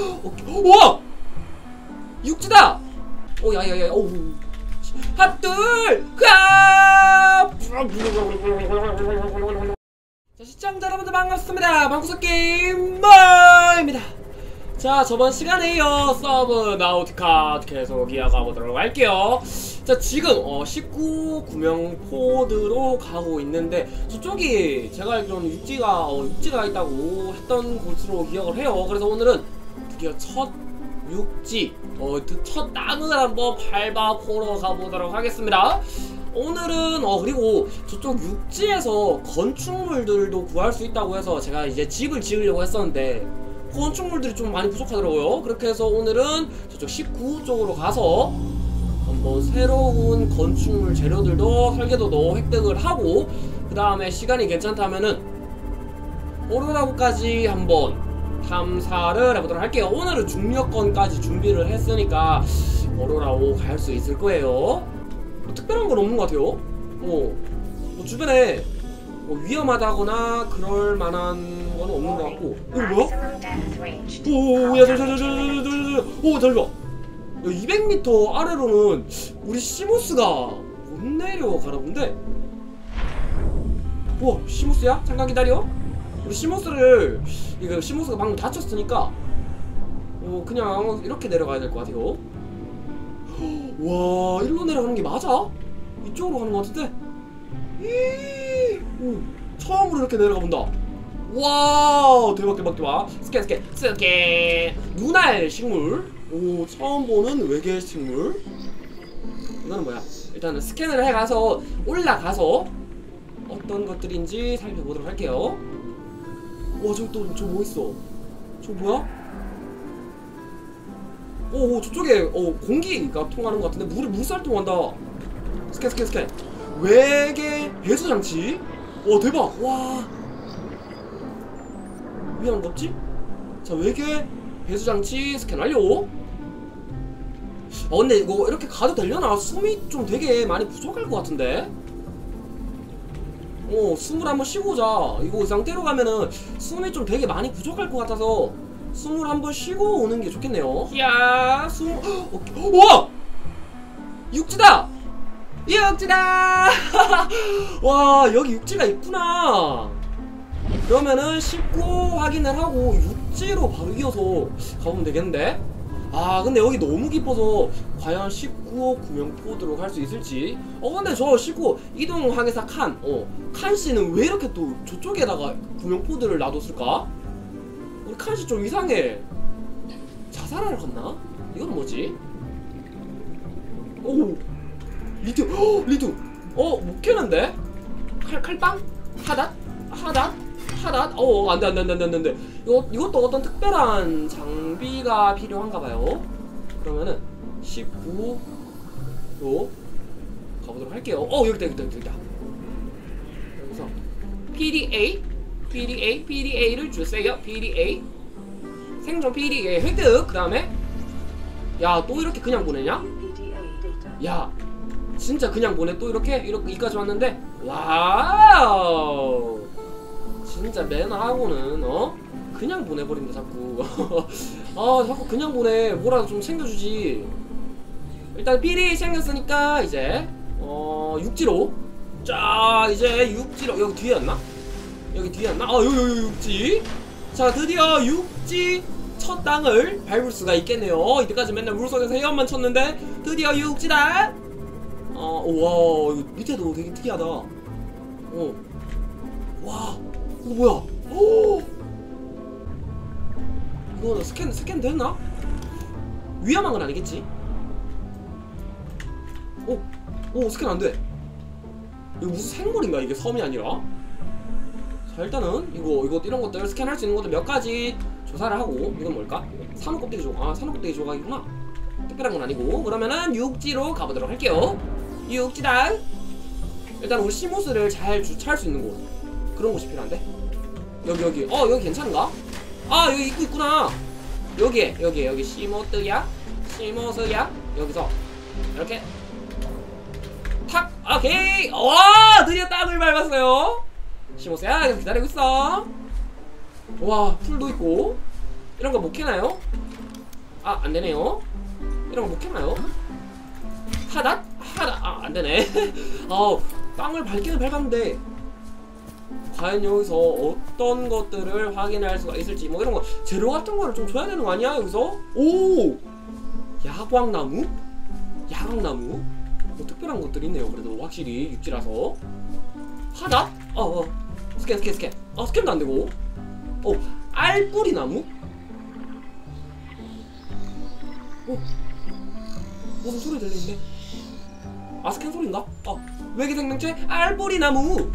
오, 우와! 육지다! 오, 야, 야, 야, 오. 핫둘! 가! 자, 시청자 여러분들 반갑습니다. 방구석 게임머입니다. 자, 저번 시간에 이어 서브 나우티카 계속 이어가 보도록 할게요. 자, 지금 어, 19 구명 포드로 가고 있는데 저쪽이 제가 알기로는 육지가 어, 육지가 있다고 했던 곳으로 기억을 해요. 그래서 오늘은 드디어 첫 육지, 어, 그첫 땅을 한번 밟아 보러 가보도록 하겠습니다. 오늘은 어 그리고 저쪽 육지에서 건축물들도 구할 수 있다고 해서 제가 이제 집을 지으려고 했었는데 건축물들이 좀 많이 부족하더라고요. 그렇게 해서 오늘은 저쪽 19 쪽으로 가서 한번 새로운 건축물 재료들도 설계도도 획득을 하고 그 다음에 시간이 괜찮다면은 오로라고까지 한번 탐사를 해보도록 할게요. 오늘은 중력권까지 준비를 했으니까 오로라고 갈수 있을 거예요. 뭐 특별한 건 없는 것 같아요. 어, 뭐 주변에 뭐 위험하다거나 그럴 만한 건 없는 것 같고 이거 뭐야? 오 잠시만 야 200m 아래로는 우리 시모스가 못 내려가나 본데 우와 시모스야? 잠깐 기다려 우리 시모스를 이거 시모스가 방금 다쳤으니까 어 그냥 이렇게 내려가야 될 것 같아요. 와 일로 내려가는 게 맞아? 이쪽으로 가는 것 같은데? 이 오, 처음으로 이렇게 내려가 본다. 와우 대박 대박 대박. 스캔 스캔 스캔. 눈알 식물. 오 처음 보는 외계 식물. 이거는 뭐야? 일단은 스캔을 해가서 올라가서 어떤 것들인지 살펴보도록 할게요 와 저기 또저 뭐 있어? 저 뭐야? 오, 오 저쪽에 어, 공기가 통하는 것 같은데 물이 물살 통한다. 스캔 스캔 스캔. 외계 배수 장치? 와 대박. 와. 위험한 거 없지? 자 외계 배수 장치 스캔 완료. 아 근데 이거 이렇게 가도 되려나? 숨이 좀 되게 많이 부족할 것 같은데 어 숨을 한번 쉬고 자 이거 이 상태로 가면은 숨이 좀 되게 많이 부족할 것 같아서 숨을 한번 쉬고 오는 게 좋겠네요 야 숨... 어, 우와! 육지다! 육지다! 와 여기 육지가 있구나 그러면은 19 확인을 하고 육지로 바로 이어서 가보면 되겠는데 아 근데 여기 너무 깊어서 과연 19 구명포드로 갈 수 있을지 어 근데 저 19 이동 항해사 칸 어, 칸 씨는 왜 이렇게 또 저쪽에다가 구명포드를 놔뒀을까? 우리 칸씨 좀 이상해 자살하러 갔나? 이건 뭐지? 오 리튬 어, 리튬 어못 캐는데? 칼, 칼빵? 하닷? 하닷? 하닷? 어 안 돼 안 돼 안 돼 안 돼 안 돼. 이거, 이것도 어떤 특별한 장비가 필요한가 봐요. 그러면은 19로 가보도록 할게요. 어 여기다 여기다 여기다. 여기서 PDA PDA PDA를 주세요. PDA 생존 PDA 획득. 그 다음에 야 또 이렇게 그냥 보내냐? 야 진짜 그냥 보내. 또 이렇게 이렇게 이까지 왔는데. 와우 진짜 매너하고는 어? 그냥 보내버린다 자꾸. 아 자꾸 그냥 보내. 뭐라도 좀 챙겨주지. 일단 필이 생겼으니까 이제 어 육지로. 자 이제 육지로. 여기 뒤에였나? 여기 뒤에였나? 아 여기 여기 육지. 자 드디어 육지 첫 땅을 밟을 수가 있겠네요. 이때까지 맨날 물속에서 헤엄만 쳤는데 드디어 육지다. 어, 와, 이거 밑에도 되게 특이하다. 어. 와, 이거 뭐야? 오! 이거 스캔, 스캔 됐나? 위험한 건 아니겠지? 오, 오, 스캔 안 돼. 이거 무슨 생물인가? 이게 섬이 아니라? 자, 일단은, 이거, 이거, 이런 것들, 스캔할 수 있는 것들 몇 가지 조사를 하고, 이건 뭘까? 산호 껍데기 조각. 아, 산호 껍데기 조각이구나. 특별한 건 아니고, 그러면은 육지로 가보도록 할게요. 육지다 일단 우리 시모스를 잘 주차할 수 있는 곳 그런 곳이 필요한데? 여기 여기. 어 여기 괜찮은가? 아 여기 입구 있구나. 여기에 여기 여기 시모스야? 시모스야? 여기서. 이렇게. 탁! 오케이! 와 드디어 땅을 밟았어요. 시모스야 여기 기다리고 있어. 와 풀도 있고. 이런 거 못 캐나요? 아 안되네요. 이런 거 못 캐나요? 하닷? 하닷. 아 안되네. 아 땅을 밟기는 밟았는데 과연 여기서 어떤 것들을 확인할 수가 있을지 뭐 이런 거 재료 같은 거를 좀 줘야 되는 거 아니야 여기서? 오! 야광나무? 야광나무? 뭐 특별한 것들이 있네요 그래도 확실히 육지라서 하닷? 어, 어. 스캔 스캔 스캔 아 스캔도 안되고 어 알뿌리 나무? 어 무슨 소리 들리는데? 아 스캔 소리인가? 아 외계 생명체 알뿌리 나무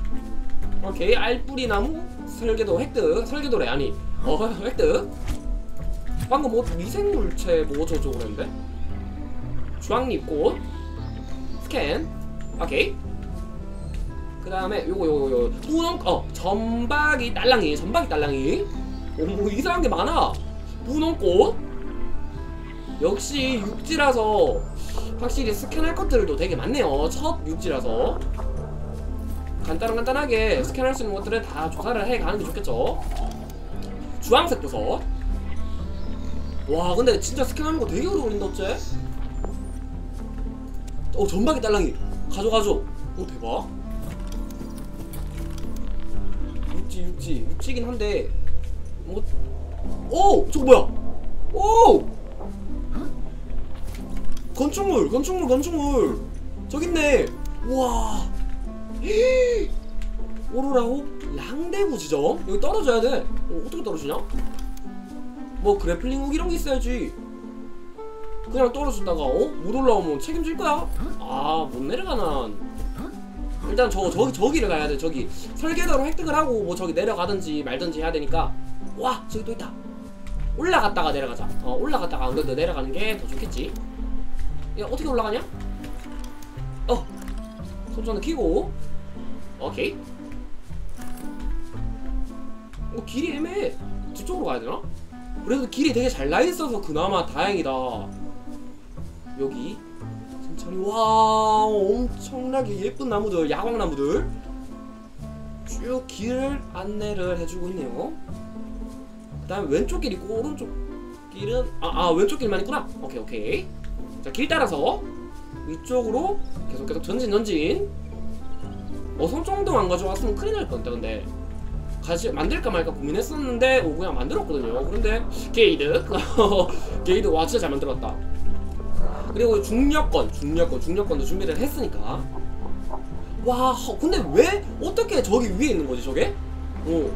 오케이 알뿌리 나무 설계도 획득 설계도래 아니 어 획득. 방금 뭐 미생물체 뭐 저저 그랬는데? 주황잎꽃. 스캔. 오케이. 그 다음에 요거 요거 요거. 분홍 어 전박이 딸랑이 전박이 딸랑이. 오뭐 이상한 게 많아. 분홍꽃. 역시 육지라서 확실히 스캔할 것들도 되게 많네요. 첫 육지라서 간단 간단하게 스캔할 수 있는 것들은 다 조사를 해 가는 게 좋겠죠? 주황색 버섯 와 근데 진짜 스캔하는 거 되게 걸린다 어째? 어 전박이 딸랑이. 가져 가져. 오 대박. 육지 육지. 육지긴 한데. 뭐 오! 저거 뭐야? 오! 건축물 건축물 건축물. 저기 있네. 우와 오로라호 양대구 지점 여기 떨어져야 돼. 어, 어떻게 떨어지냐? 뭐 그래플링 훅 이런 게 있어야지. 그냥 떨어졌다가 어? 못 올라오면 책임질 거야? 아 못 내려가나. 일단 저 저기 저기를 가야 돼 저기. 설계도로 획득을 하고 뭐 저기 내려가든지 말든지 해야 되니까. 와 저기 또 있다. 올라갔다가 내려가자. 어 올라갔다가 안 그래도 내려가는 게 더 좋겠지. 야 어떻게 올라가냐? 어. 손전등 켜고 오케이. 어 길이 애매해. 뒤쪽으로 가야 되나? 그래도 길이 되게 잘 나 있어서 그나마 다행이다. 여기. 천천히. 와 엄청나게 예쁜 나무들 야광 나무들. 쭉 길을 안내를 해주고 있네요. 그 다음에 왼쪽 길 있고 오른쪽 길은 아, 아 왼쪽 길만 있구나. 오케이 오케이. 자 길 따라서 위쪽으로 계속 계속 전진 전진 어 손정등 안 가져왔으면 큰일 날 뻔했다 근데 가지 만들까 말까 고민했었는데 오 그냥 만들었거든요 그런데 게이드 게이드 와 진짜 잘 만들었다 그리고 중력권 중력권 중력권도 준비를 했으니까 와 허, 근데 왜 어떻게 저기 위에 있는 거지 저게 어뭐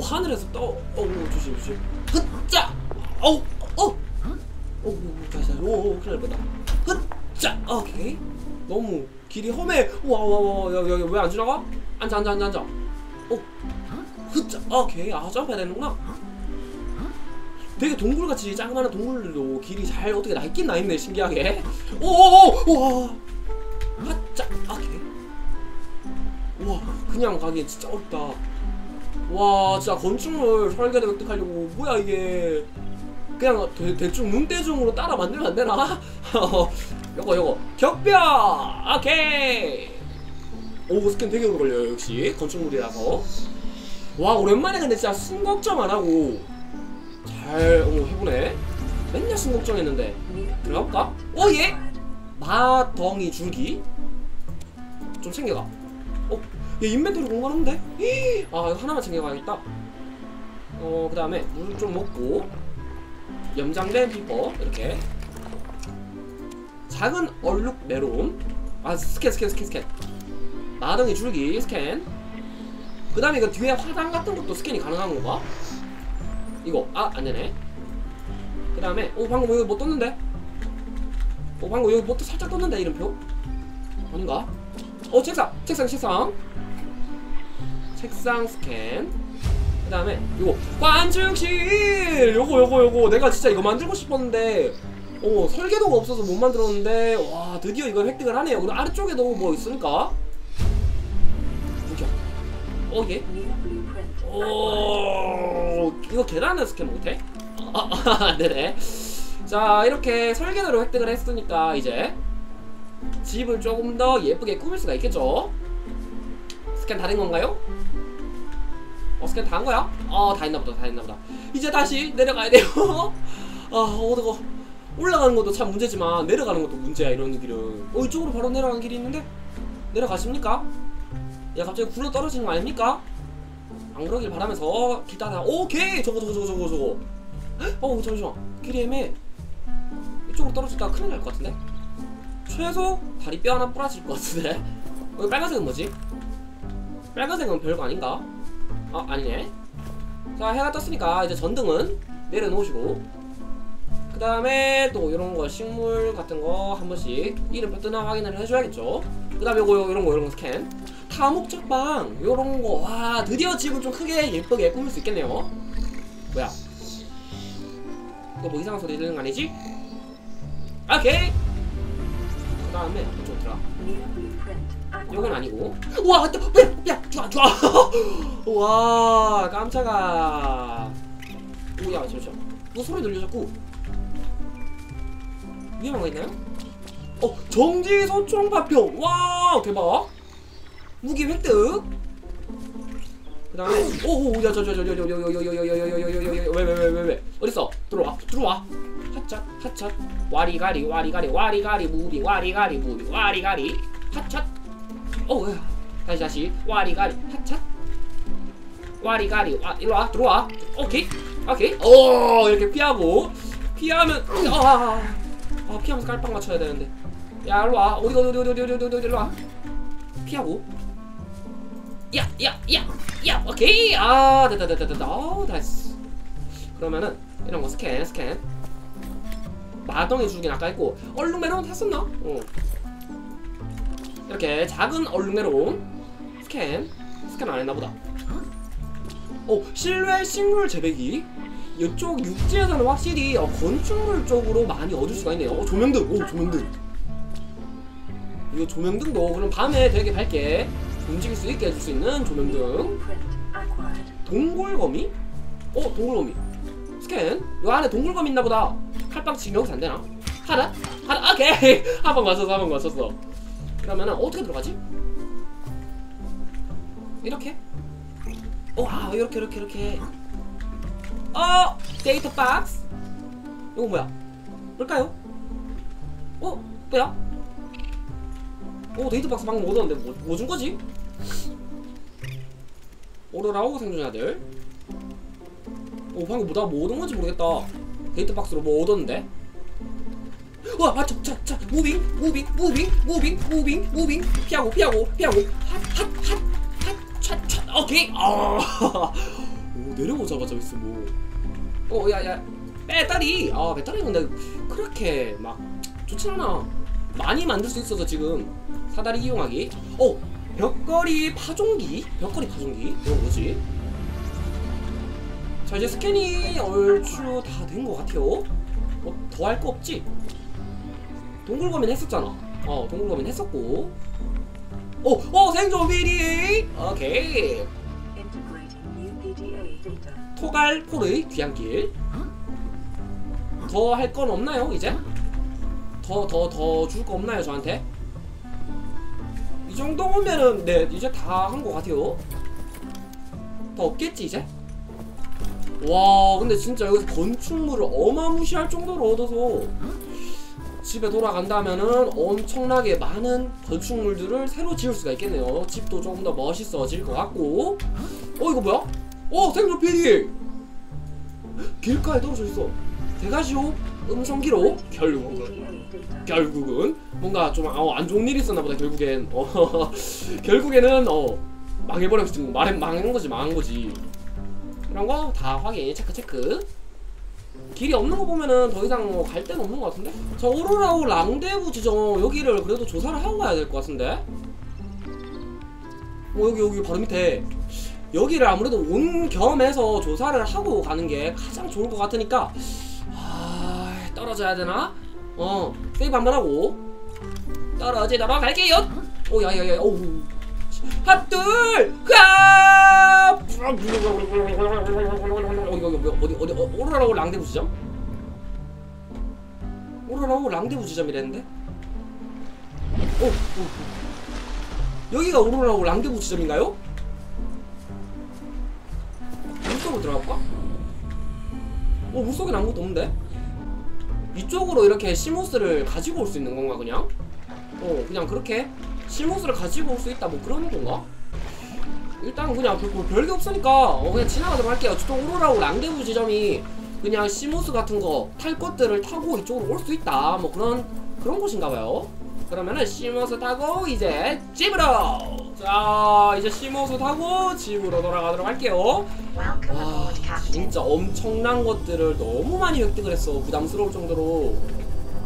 하늘에서 떠 어, 어 조심 조심 흑자 어우 어 오, 다시 다시 오, 큰일 날 뻔다. 흑자, 오케이. 너무 길이 험해. 와, 와, 와, 여기, 여기 왜안 지나가? 앉아, 앉아, 앉아, 앉아. 오, 흑자, 오케이. 아, 점프해야 되는구나. 되게 동굴같이 작은 동굴들도 길이 잘 어떻게 나 있긴 나 있네, 신기하게. 오, 오, 오, 와. 흑자, 오케이. 와, 그냥 가기엔 진짜 어렵다. 와, 진짜 건축물 설계도 획득하려고 뭐야 이게. 그냥 대, 대충 눈대중으로 따라 만들면 안 되나? 요거 요거. 격변! 오케이! 오 스캔 되게 오래 걸려요 역시. 건축물이라서. 와 오랜만에 근데 진짜 숨 걱정 안 하고. 잘 어, 해보네. 맨날 숨 걱정했는데. 들어갈까? 오예! 마덩이 줄기. 좀 챙겨가. 어? 얘 인벤토리 공간 없는데? 아 이거 하나만 챙겨가야겠다. 어그 다음에 물 좀 먹고. 염장된 피퍼 이렇게 작은 얼룩 메론 아 스캔 스캔 스캔 스캔 마덩이 줄기 스캔 그 다음에 이거 뒤에 화장 같은 것도 스캔이 가능한 건가? 이거 아 안되네 그 다음에 오 방금 여기 뭐 떴는데? 오 방금 여기 뭐 또 살짝 떴는데 이름표? 아닌가? 어 책상 책상 책상 책상 스캔 그 다음에 요거 관중실 요거 요거 요거 내가 진짜 이거 만들고 싶었는데 어 설계도가 없어서 못 만들었는데 와 드디어 이걸 획득을 하네요. 그리고 아래쪽에도 뭐 있으니까? 이렇게 어예? 오 이거 계단을 스캔 못해? 아, 아 네네. 자 이렇게 설계도를 획득을 했으니까 이제 집을 조금 더 예쁘게 꾸밀 수가 있겠죠? 스캔 다 된 건가요? 어 스캔 다 한 거야? 어다 했나 보다 다 했나 보다. 이제 다시 내려가야 돼요. 아 어두워 올라가는 것도 참 문제지만 내려가는 것도 문제야 이런 길은. 어 이쪽으로 바로 내려가는 길이 있는데 내려가십니까? 야 갑자기 굴러 떨어지는 거 아닙니까? 안 그러길 바라면서 길 따라. 오케이! 저거 저거 저거 저거 저거. 헉, 어 잠시만. 길이 애매 이쪽으로 떨어졌다가 큰일 날 것 같은데? 최소 다리 뼈 하나 부러질 것 같은데? 여기 빨간색은 뭐지? 빨간색은 별거 아닌가? 아 아니네. 자 해가 떴으니까 이제 전등은 내려놓으시고 그 다음에 또 이런 거 식물 같은 거 한 번씩 이름표 뜨나 확인을 해줘야겠죠? 그 다음에 요거 이런 거 이런 거 스캔. 다목적방 요런 거와 드디어 집을 좀 크게 예쁘게 꾸밀 수 있겠네요. 뭐야? 이거 뭐 이상한 소리 들리는 거 아니지? 오케이! 그 다음에 이쪽 blueprint 요건. 아니고. 우와 또 야, 야 좋아 좋아. 와 깜짝아. 오야 잠시만. 뭐 소리 들려 자꾸 위험한 거 있나요? 어 정지 소총 파평 와 대박 무기 획득 그 다음에 오오야저저저저저저저저저저저저저저왜왜왜왜왜 어딨어 들어와 들어와 핫샷 핫샷 와리가리 와리가리 와리가리 무비 와리가리 무비 와리가리 핫샷 어우 야. 다시 다시 와리가리 핫샷 와리가리 와 일로와 들어와 오케이 오케이 오 이렇게 피하고 피하면 아, 아 피하면서 깔빵 맞춰야 되는데. 야 일로와. 어디 어디 어디 어디 어디 어디 어디 일로와. 피하고. 야 야 야 야 오케이. 아 됐다 됐다 됐다 어 됐어 그러면은 이런 거 스캔 스캔. 마덩이 주긴 아까 했고. 얼룩 메론 탔었나? 어. 이렇게 작은 얼룩 메론 스캔. 스캔 안 했나 보다. 어 실외 식물 재배기 이쪽 육지에서는 확실히 어, 건축물 쪽으로 많이 얻을 수가 있네요 어, 조명등 오 조명등 이거 조명등도 그럼 밤에 되게 밝게 움직일 수 있게 해줄 수 있는 조명등. 동굴거미? 어 동굴거미 스캔 요 안에 동굴거미 있나 보다 칼빵 지금 여기서 안 되나? 하나? 하나 오케이 한 번 맞췄어 한 번 맞췄어 그러면은 어떻게 들어가지? 이렇게? 와 이렇게 이렇게 이렇게 어 데이터 박스. 이거 뭐야? 뭘까요? 어 뭐야? 오 데이터 박스 방금 얻었는데 뭐, 뭐 준 거지? 오로라오 생존자들 오 방금 뭐다 뭐 얻은 건지 모르겠다. 데이터 박스로 뭐 얻었는데? 와 맞춰 차차 무빙 무빙 무빙 무빙 무빙 무빙. 피하고 피하고 피하고. 핫핫핫핫차차 오케이. 아 오 내려오자마자 있어 뭐 어 야 야 배터리. 아 배터리 근데 그렇게 막 좋진 않아. 많이 만들 수 있어서 지금 사다리 이용하기. 어 벽걸이 파종기? 벽걸이 파종기? 이거 뭐지? 자 이제 스캔이 얼추 다 된 것 같아요. 뭐더할 거 없지? 동굴거민 했었잖아. 어 동굴거민 했었고. 어, 어 생존 비리. 오케이 토갈 포르의 귀향길 더 할 건 없나요 이제? 더 더 더 줄 거 없나요 저한테? 이 정도면은 네 이제 다한거 같아요 더 없겠지 이제? 와 근데 진짜 여기서 건축물을 어마무시할 정도로 얻어서 집에 돌아간다면은 엄청나게 많은 건축물들을 새로 지을 수가 있겠네요 집도 조금 더 멋있어질 것 같고 어 이거 뭐야? 어 생존 PD 길가에 떨어져 있어. 대가시오? 음성 기록 결국은. 결국은 뭔가 좀 어, 안 좋은 일이 있었나 보다 결국엔. 어, 결국에는 어 망해버렸지 뭐 망, 망한 거지 망한 거지. 이런 거 다 확인 체크 체크. 길이 없는 거 보면은 더 이상 뭐 갈 데는 없는 것 같은데? 자 오로라오 랑데부 지점 여기를 그래도 조사를 하고 가야 될 것 같은데? 어 여기 여기 바로 밑에 여기를 아무래도 온 겸해서 조사를 하고 가는 게 가장 좋을 것 같으니까. 아 떨어져야 되나? 어 세이브 한번 하고. 떨어지도록 할게요. 오 야야야 오우. 핫둘 가 어디 어디 어디 어디 어, 오로라고 랑데부 지점? 오로라고 랑데부 지점이랬는데? 오, 오, 오. 여기가 오로라고 랑데부 지점인가요? 물속으로 들어갈까? 어 물속엔 아무것도 없는데 이쪽으로 이렇게 시모스를 가지고 올 수 있는 건가 그냥? 어 그냥 그렇게 시모스를 가지고 올 수 있다 뭐 그런 건가? 일단 그냥 별, 뭐 별게 없으니까 어 그냥 지나가도록 할게요 저쪽 오로라고 랑데부 지점이 그냥 시모스 같은 거 탈 것들을 타고 이쪽으로 올 수 있다 뭐 그런 그런 곳인가 봐요 그러면은 시모스 타고 이제 집으로 자 이제 시모스 타고 집으로 돌아가도록 할게요. 와. 진짜 엄청난 것들을 너무 많이 획득을 했어. 부담스러울 정도로.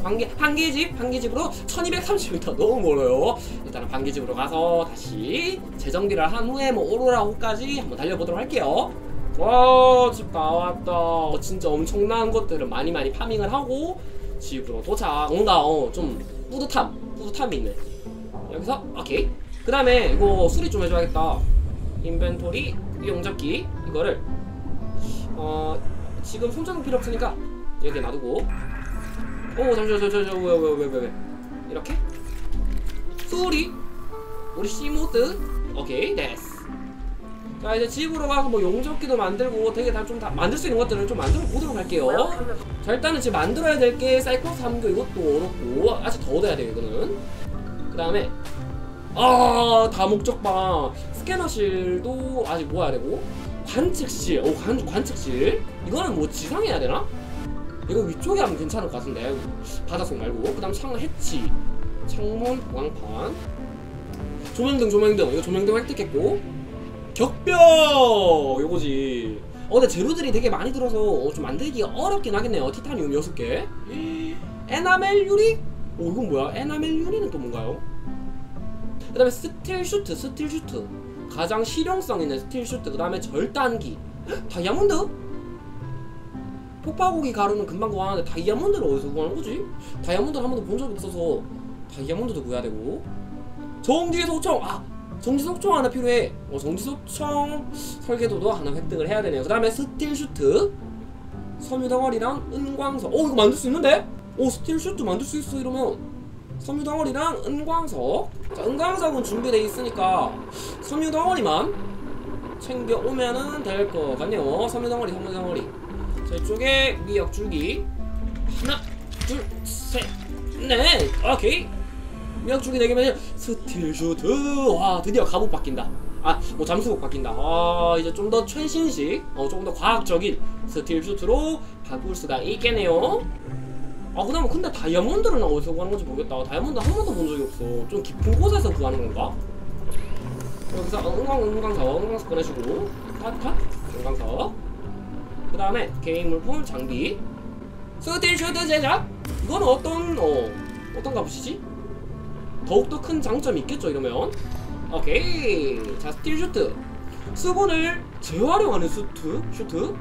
한개 한개집 한개집으로 1230m 너무 멀어요. 일단은 반개집으로 가서 다시 재정비를 한 후에 뭐 오로라호까지 한번 달려보도록 할게요. 와집 나왔다. 어, 진짜 엄청난 것들을 많이 많이 파밍을 하고 집으로 도착. 뭔가 어, 좀 뿌듯함 뿌듯함이 있네. 여기서 오케이 그 다음에 이거 수리 좀 해줘야겠다. 인벤토리 용접기 이거를. 어 지금 손전등 필요 없으니까 여기 놔두고. 오 잠시만 저저저 왜왜왜 왜 왜? 이렇게? 수리. 우리 C 모드. 오케이 됐어. 자 이제 집으로 가서 뭐 용접기도 만들고 되게 다 좀 다 만들 수 있는 것들을 좀 만들어 보도록 할게요. 자 일단은 지금 만들어야 될 게 사이클로스 함교 이것도 어렵고 아직 더 얻어야 돼요 이거는. 그 다음에 아 다목적방. 스캐너실도 아직 모아야 되고. 관측실 오 관, 관측실. 이거는 뭐 지상해야 되나? 이거 위쪽에 하면 괜찮을 것 같은데. 바닷속 말고. 그 다음 창 해치. 창문 왕판. 조명등 조명등. 이거 조명등 획득했고. 격벽! 요거지. 어 근데 재료들이 되게 많이 들어서 어, 좀 만들기가 어렵긴 하겠네요. 티타늄 6개. 에나멜 유리? 오 이건 뭐야? 에나멜 유리는 또 뭔가요? 그 다음에 스틸 슈트 스틸 슈트. 가장 실용성 있는 스틸 슈트. 그 다음에 절단기. 헉, 다이아몬드? 폭파고기 가루는 금방 구하는데 다이아몬드를 어디서 구하는 거지? 다이아몬드를 한 번도 본 적이 없어서 다이아몬드도 구해야 되고. 정지 소총 아 정지 소총 하나 필요해. 어, 정지 소총 설계도도 하나 획득을 해야 되네요. 그 다음에 스틸 슈트. 섬유 덩어리랑 은광석. 어 이거 만들 수 있는데? 오 스틸 슈트 만들 수 있어 이러면 섬유덩어리랑 은광석. 자 은광석은 준비되어 있으니까 섬유덩어리만 챙겨오면은 될것 같네요. 섬유덩어리 섬유덩어리. 자 이쪽에 미역 줄기. 하나 둘셋넷. 오케이. 미역 줄기 4개면 스틸 슈트. 와 드디어 갑옷 바뀐다. 아뭐 잠수복 바뀐다. 아 이제 좀 더 최신식 어 조금 더 과학적인 스틸 슈트로 바꿀 수가 있겠네요 아 그다음에 근데 다이아몬드는 어디서 구하는 건지 모르겠다. 다이아몬드 한 번도 본 적이 없어. 좀 깊은 곳에서 구하는 건가? 여기서 어, 은광 은광석 은광석 꺼내주고. 컷컷 은광석 그 다음에 개인 물품 장비. 스틸 슈트 제작. 이건 어떤 어 어떤 값이지? 더욱더 큰 장점이 있겠죠 이러면. 오케이. 자 스틸 슈트 수분을 재활용하는 슈트 슈트.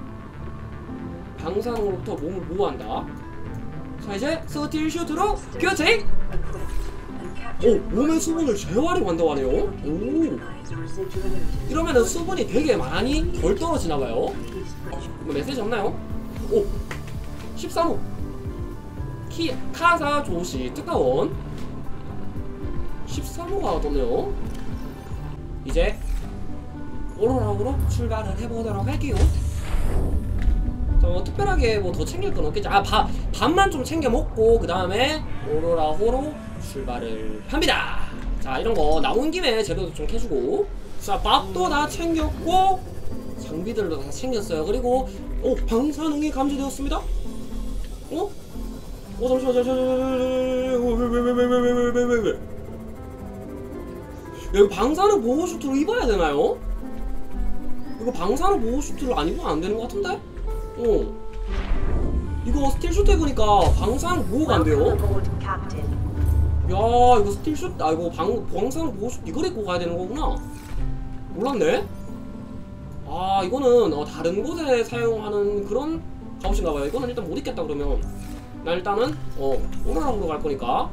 방사능으로부터 몸을 보호한다 자 이제 스틸 슈트로 교체. 오 몸의 수분을 재활용한다고 하네요 오. 이러면은 수분이 되게 많이 덜 떨어지나 봐요 Increase pressure. 뭐 메시지 없나요? 오 13호 키 카사 조시 특가원 13호가 떴네요 이제 오로라으로 출발을 해보도록 할게요 자, 뭐 특별하게 뭐 더 챙길 건 없겠죠 아 밥, 밥만 좀 챙겨 먹고 그 다음에 오로라 호로 출발을 합니다 자 이런 거 나온 김에 재료도 좀 캐주고 자 밥도 다 챙겼고 장비들도 다 챙겼어요 그리고 오 방사능이 감지되었습니다 어? 어 잠시만 잠시만 여기 방사능 보호 슈트를 입어야 되나요? 이거 방사능 보호 슈트를 안 입으면 안 되는 것 같은데? 어. 이거 스틸 슈트 입으니까 방사능 보호가 안 돼요. 야 이거 스틸 슈트 아 이거 방 방사능 보호 슈트 이걸 입고 가야 되는 거구나. 몰랐네? 아 이거는 어, 다른 곳에 사용하는 그런 갑옷인가 봐요. 이거는 일단 못 입겠다 그러면. 나 일단은 어 오로라로 갈 거니까.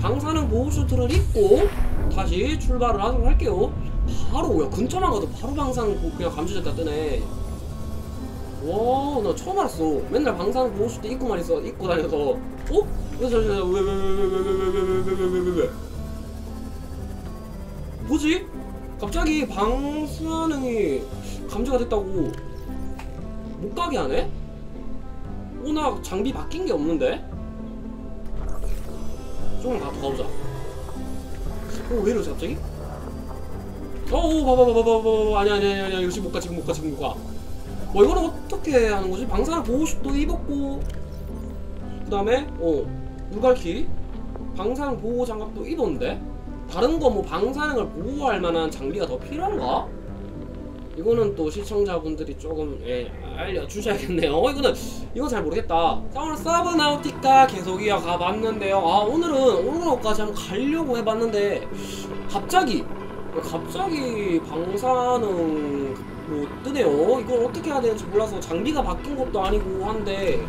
방사능 보호 슈트를 입고 다시 출발을 하도록 할게요. 바로 야 근처만 가도 바로 방사능 보- 그냥 감지됐다 뜨네 와 나 처음 알았어 맨날 방사능 보호 슈트 입고 만 있어 입고 다녀서 어? 왜왜 왜 왜 왜 왜 왜 왜 왜 왜 왜 왜 뭐지? 갑자기 방사능이 감지가 됐다고 못 가게 하네? 오 로고나 장비 바뀐 게 없는데? 조금 더 가보자. 어, 왜 이러지, 갑자기? 어, 어, 봐봐, 봐봐, 봐봐, 봐봐. 아니, 아니, 아니, 아니, 지금 못 가, 지금 못 가, 지금 못 가. 뭐, 이거는 어떻게 하는 거지? 방사능 보호식도 입었고, 그 다음에, 어, 물갈키, 방사능 보호 장갑도 입었는데? 다른 거 뭐 방사능을 보호할 만한 장비가 더 필요한가? 이거는 또 시청자분들이 조금 예, 알려주셔야겠네요. 어, 이거는 이건 잘 모르겠다. 자 오늘 서브나우티카 계속 이어가 봤는데요. 아 오늘은 오르로까지 한번 가려고 해봤는데 갑자기 갑자기 방사능 뭐 뜨네요. 이걸 어떻게 해야 되는지 몰라서 장비가 바뀐 것도 아니고 한데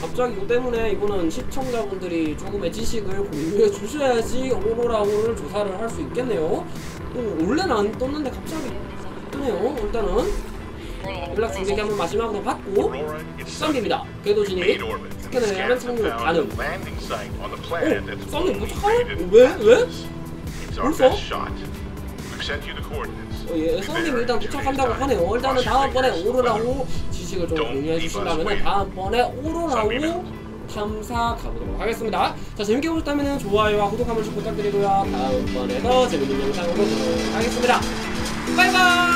갑자기 이거 때문에 이거는 시청자분들이 조금의 지식을 공유해 주셔야지 오로라를 조사를 할 수 있겠네요. 또 원래는 안 떴는데 갑자기 뜨네요. 일단은 연락 중계기 한번 마지막으로 받고 썸입니다. 궤도 진입 스캔을 하면 착륙 가능. 어? 썸이 뭐 착하네? 왜? 왜? 벌써? 어, 예, 썸님 일단 도착한다고 하네요. 일단은 다음번에 오로라고 지식을 좀 공유해 주신다면 다음번에 오로라고 탐사 가보도록 하겠습니다. 자 재밌게 보셨다면 좋아요와 구독 한 번씩 부탁드리고요. 다음번에 더 재밌는 영상으로 보도록 하겠습니다. 바이바이!